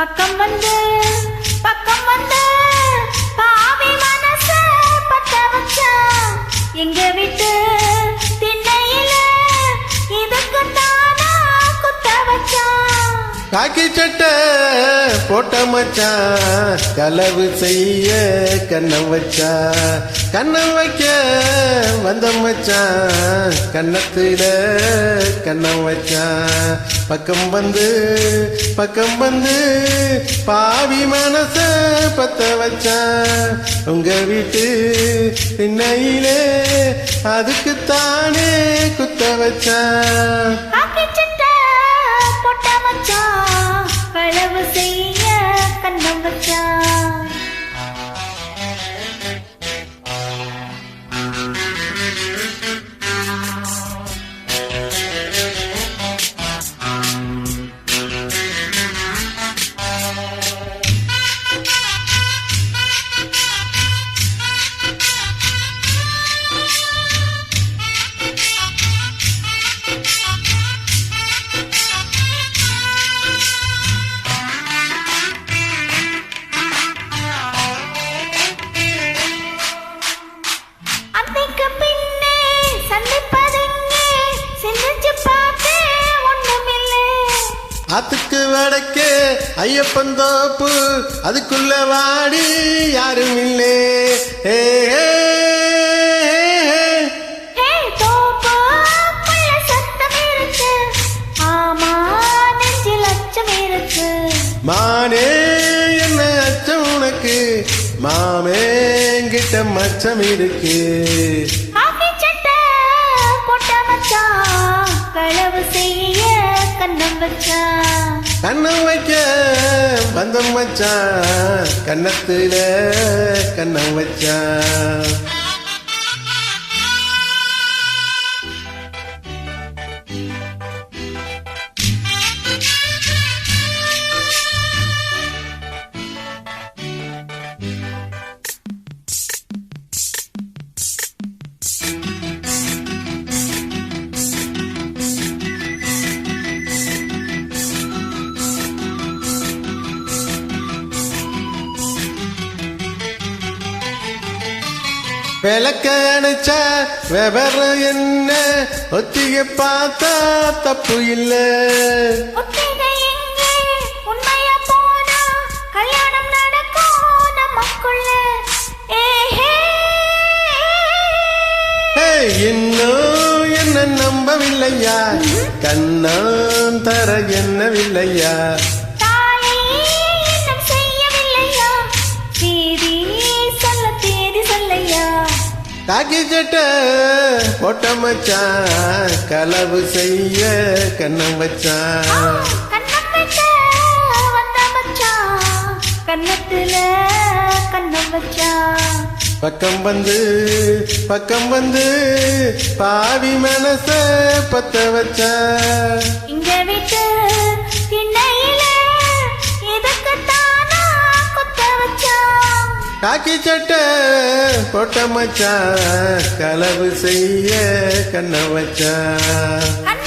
பக்கம் வந்து பக்கம் வந்து பாவி மனசு பத்த வச்சா எங்க விட்டு காக்கி சட்டை போட்ட மச்சான் கலவு செய்ய கண்ணம் வச்சான் கண்ணம் வைக்க வந்த மச்சான் கன்னத்துல கண்ணம் வச்சான் பக்கம் வந்து பக்கம் வந்து பாவி மனச பத்த வச்சான் உங்க வீட்டு திண்ணையிலே அதுக்குத்தானே குத்த வச்சான் ஆத்துக்கு வடக்கே ஐயப்பன் தோப்பு அதுக்குள்ள வாடி யாரும் இல்லே. மானே என்ன அச்சம் உனக்கு? மாமே கிட்ட மச்சம் இருக்கு. களவு செய்ய. கண்ணம் வச்சான் கண்ணம் வைக்க பந்தம் வச்சான் கண்ணத்துல கண்ணம் வச்சான் விளக்க அணைச்சா விவரம் என்ன ஒத்திக பார்த்தா தப்பு இல்லை. இன்னும் என்ன நம்பவில்லையா? கண்ணான் தர என்னவில்லையா? காக்கி சட்டை போட்ட மச்சான் களவு செய்ய கண்ணம் வச்சான் கன்னத்துல கண்ணம் வச்சான் பக்கம் வந்து பக்கம் வந்து பாவி மனச பத்த வச்சான் இங்க விட்டு காக்கி சட்டை போட்ட மச்சான் கலவு செய்ய கண்ண வச்சான்.